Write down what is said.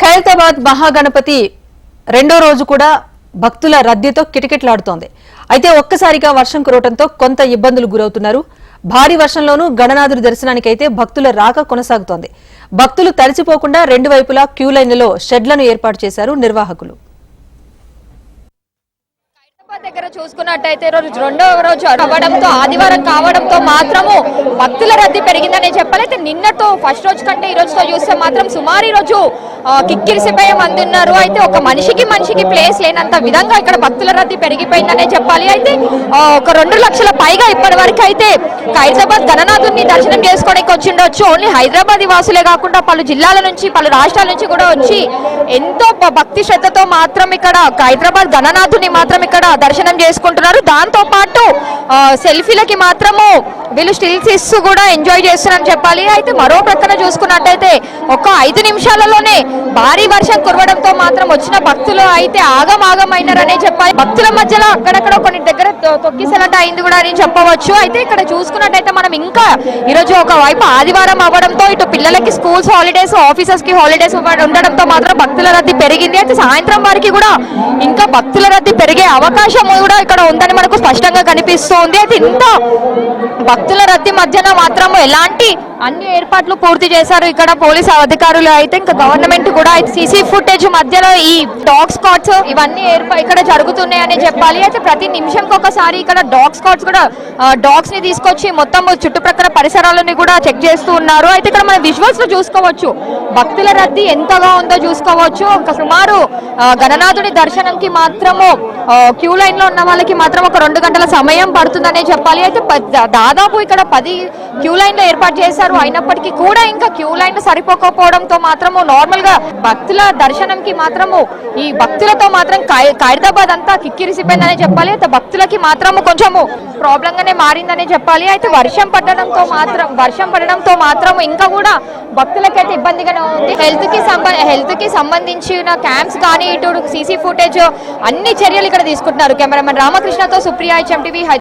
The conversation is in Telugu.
ఖైరతాబాద్ మహాగణపతి రెండో రోజు కూడా భక్తుల రద్దీతో కిటకిటలాడుతోంది. అయితే ఒక్కసారిగా వర్షం కురవడంతో కొంత ఇబ్బందులు గురవుతున్నారు. భారీ వర్షంలోనూ గణనాథుడి దర్శనానికైతే భక్తుల రాక కొనసాగుతోంది. భక్తులు తరిచిపోకుండా రెండు వైపులా క్యూ లైన్లలో షెడ్లను ఏర్పాటు చేశారు నిర్వాహకులు. చూసుకున్నట్టయితే రోజు రెండవ రోజు అవ్వడంతో ఆదివారం కావడంతో మాత్రము భక్తుల రద్దీ పెరిగిందనే చెప్పాలి అయితే నిన్నతో ఫస్ట్ రోజు కంటే ఈ రోజుతో చూస్తే మాత్రం సుమారు ఈ రోజు కిక్కిరిసిపోయే మంది ఉన్నారు. అయితే ఒక మనిషికి మనిషికి ప్లేస్ లేనంత విధంగా ఇక్కడ భక్తుల రద్దీ పెరిగిపోయిందనే చెప్పాలి. అయితే ఒక రెండు లక్షల పైగా ఇప్పటి వరకు అయితే హైదరాబాద్ గణనాథుని దర్శనం చేసుకోవడానికి వచ్చిండొచ్చు ఓన్లీ హైదరాబాద్ వాసులే కాకుండా పలు జిల్లాల నుంచి పలు రాష్ట్రాల నుంచి కూడా వచ్చి ఎంతో భ- భక్తి శ్రద్ధతో మాత్రం ఇక్కడ హైదరాబాద్ గణనాథుని మాత్రం ఇక్కడ దర్శనం చేసుకుంటున్నారు. దాంతో పాటు సెల్ఫీలకి మాత్రము వీళ్ళు స్టిల్స్ ఇస్తూ కూడా ఎంజాయ్ చేస్తున్నారని చెప్పాలి. అయితే మరో ప్రక్కన చూసుకున్నట్టయితే ఒక ఐదు నిమిషాలలోనే భారీ వర్షం కురవడంతో మాత్రం వచ్చిన భక్తులు అయితే ఆగమాగమైనారనే అయినారనే చెప్పాలి. భక్తుల మధ్యలో అక్కడక్కడ కొన్ని దగ్గర తొ- అయింది కూడా అని చెప్పవచ్చు. అయితే ఇక్కడ చూసుకున్నట్టయితే మనం ఇంకా ఈరోజు ఒక వైపు ఆదివారం అవ్వడంతో ఇటు పిల్లలకి స్కూల్స్ హాలిడేస్ ఆఫీసర్స్కి హాలిడేస్ ఉండడంతో మాత్రం రద్దీ పెరిగింది అయితే సాయంత్రం వారికి కూడా ఇంకా భక్తుల రద్దీ పెరిగే అవకాశం కూడా ఇక్కడ ఉందని మనకు స్పష్టంగా కనిపిస్తోంది. అయితే ఇంత భక్తుల రద్దీ మధ్యన మాత్రం ఎలాంటి అన్ని ఏర్పాట్లు పూర్తి చేశారు. ఇక్కడ పోలీస్ అధికారులు అయితే ఇంకా గవర్నమెంట్ కూడా సీసీ ఫుటేజ్ మధ్యలో ఈ డాగ్ స్కాట్స్ ఇవన్నీ ఏర్పా ఇక్కడ జరుగుతున్నాయని చెప్పాలి. అయితే ప్రతి నిమిషంకి ఒకసారి ఇక్కడ డాగ్ స్కాట్స్ కూడా డాగ్స్ని తీసుకొచ్చి మొత్తం చుట్టుప్రక్కల పరిసరాలని కూడా చెక్ చేస్తూ ఉన్నారు. అయితే ఇక్కడ మనం విజువల్స్లో చూసుకోవచ్చు. భక్తుల రద్దీ ఎంతగా ఉందో చూసుకోవచ్చు. ఒక సుమారు గణనాథుడి దర్శనంకి మాత్రము క్యూ లైన్లో ఉన్న వాళ్ళకి మాత్రం ఒక రెండు గంటల సమయం పడుతుందనే చెప్పాలి. అయితే ప- దాదాపు ఇక్కడ పది క్యూ లైన్లో ఏర్పాటు చేశారు. అయినప్పటికీ కూడా ఇంకా క్యూ లైన్ సరిపోకపోవడంతో మాత్రము నార్మల్గా భక్తుల దర్శనంకి మాత్రము ఈ భక్తులతో మాత్రం ఖై- అంతా కిక్కిరిసిపోయిందనే చెప్పాలి. అయితే భక్తులకి మాత్రము కొంచెము ప్రాబ్లం గానే మారిందనే చెప్పాలి. అయితే వర్షం పడడంతో మాత్రం వర్షం పడడంతో మాత్రం ఇంకా కూడా భక్తులకైతే ఇబ్బందిగానే ఉంది. హెల్త్కి సంబంధ హెల్త్కి సంబంధించిన క్యాంప్స్ కానీ ఇటు సీసీ ఫుటేజ్ అన్ని చర్యలు ఇక్కడ తీసుకుంటున్నారు. కెమెరామెన్ రామకృష్ణతో సుప్రియా హెచ్ఎం టీవీ